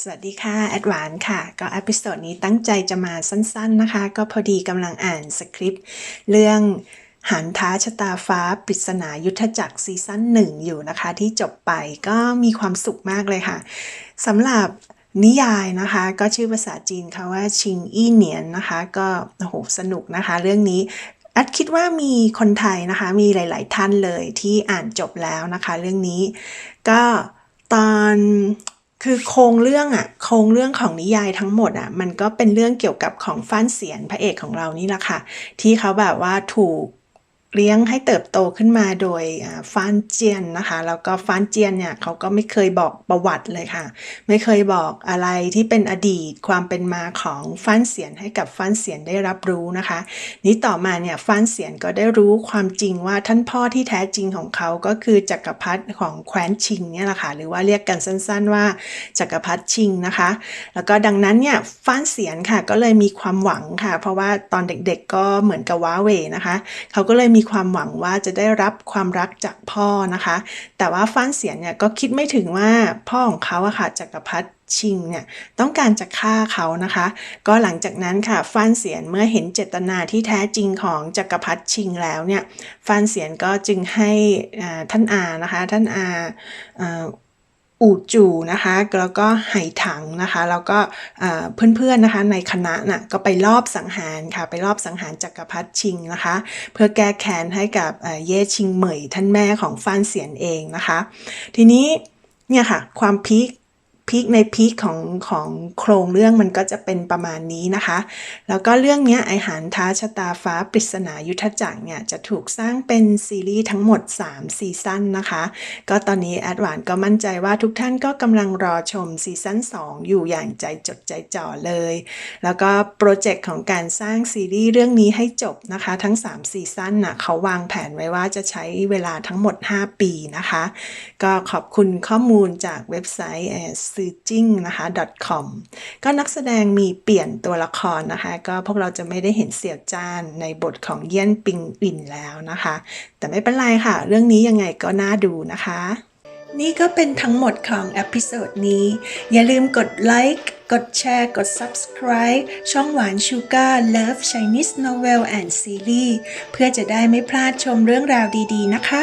สวัสดีค่ะ แอดวานค่ะ ก็อพิโซดนี้ตั้งใจจะมาสั้นๆนะคะ ก็พอดีกำลังอ่านสคริปต์เรื่องหันท้าชะตาฟ้าปริศนายุทธจักรซีซั่นหนึ่งอยู่นะคะ ที่จบไปก็มีความสุขมากเลยค่ะสำหรับนิยายนะคะ ก็ชื่อภาษาจีนค่ะว่าชิงอี้เหนียนนะคะ ก็โอ้โหสนุกนะคะ เรื่องนี้แอดคิดว่ามีคนไทยนะคะ มีหลาย ๆ ท่านเลยที่อ่านจบแล้วนะคะ เรื่องนี้ก็ตอน คือโครงเรื่องอะโครงเรื่องของนิยายทั้งหมดอะมันก็เป็นเรื่องเกี่ยวกับของฟ้านเสียนพระเอกของเรานี่แหละค่ะ ที่เขาแบบว่าถูก เลี้ยงให้เติบโตขึ้นมาโดยฟ้านเจียนนะคะ แล้วก็ฟ้านเจียนเนี่ยเขาก็ไม่เคยบอกประวัติเลยค่ะ ไม่เคยบอกอะไรที่เป็นอดีตความเป็นมาของฟ้านเสียนให้กับฟ้านเสียนได้รับรู้นะคะ นี้ต่อมาเนี่ยฟ้านเสียนก็ได้รู้ความจริงว่าท่านพ่อที่แท้จริงของเขาก็คือจักรพรรดิของแคว้นชิงเนี่ยแหละค่ะหรือว่าเรียกกันสั้น ๆ ว่าจักรพรรดิชิงนะคะ แล้วก็ดังนั้นเนี่ยฟ้านเสียนค่ะก็เลยมีความหวังค่ะ เพราะว่าตอนเด็กๆก็เหมือนกับว้าเวนะคะ เขาก็เลยมีความหวังว่าจะได้รับความรักจากพ่อนะคะ แต่ว่าฟ้านเสียนเนี่ยก็คิดไม่ถึงว่าพ่อของเขาอะค่ะจักรพรรดิชิงเนี่ยต้องการจะฆ่าเขานะคะ ก็หลังจากนั้นค่ะฟ้านเสียนเมื่อเห็นเจตนาที่แท้จริงของจักรพรรดิชิงแล้วเนี่ยฟ้านเสียนก็จึงให้ท่านอานะคะ ท่านอา อู่จูนะคะแล้วก็ไหถังนะคะ แล้วก็เพื่อนๆนะคะในคณะน่ะก็ไปรอบสังหารค่ะไปรอบสังหารจักรพรรดิชิงนะคะ เพื่อแก้แค้นให้กับเอ่อเย่ชิงเหมยท่านแม่ของฟ้านเสียนเองนะคะ ทีนี้เนี่ยค่ะความพีค พีคในพีคของของโครงเรื่องมันก็จะเป็นประมาณนี้นะคะ แล้วก็เรื่องนี้ไอหารท้าชะตาฟ้าปริศนายุทธจักรเนี่ยจะถูกสร้างเป็นซีรีส์ทั้งหมด 3 ซีซั่นนะคะ ก็ตอนนี้แอดวานก็มั่นใจว่าทุกท่านก็กำลังรอชมซีซั่น2 อยู่อย่างใจจดใจจ่อเลย แล้วก็โปรเจกต์ของการสร้างซีรีส์เรื่องนี้ให้จบนะคะ ทั้ง 3 ซีซั่นน่ะเขาวางแผนไว้ว่าจะใช้เวลาทั้งหมด 5 ปีนะคะ ก็ขอบคุณข้อมูลจากเว็บไซต์ซื้อจิ้งนะคะ .com ก็นักแสดงมีเปลี่ยนตัวละครนะคะ ก็พวกเราจะไม่ได้เห็นเสี่ยวจ้านในบทของเยี่ยนปิงอินแล้วนะคะ แต่ไม่เป็นไรค่ะ เรื่องนี้ยังไงก็น่าดูนะคะ นี่ก็เป็นทั้งหมดของเอพิโซดนี้ อย่าลืมกดไลค์กดแชร์ กด Subscribe ช่องหวานชูการ์ Love Chinese Novel and Series เพื่อจะได้ไม่พลาดชมเรื่องราวดีๆนะคะ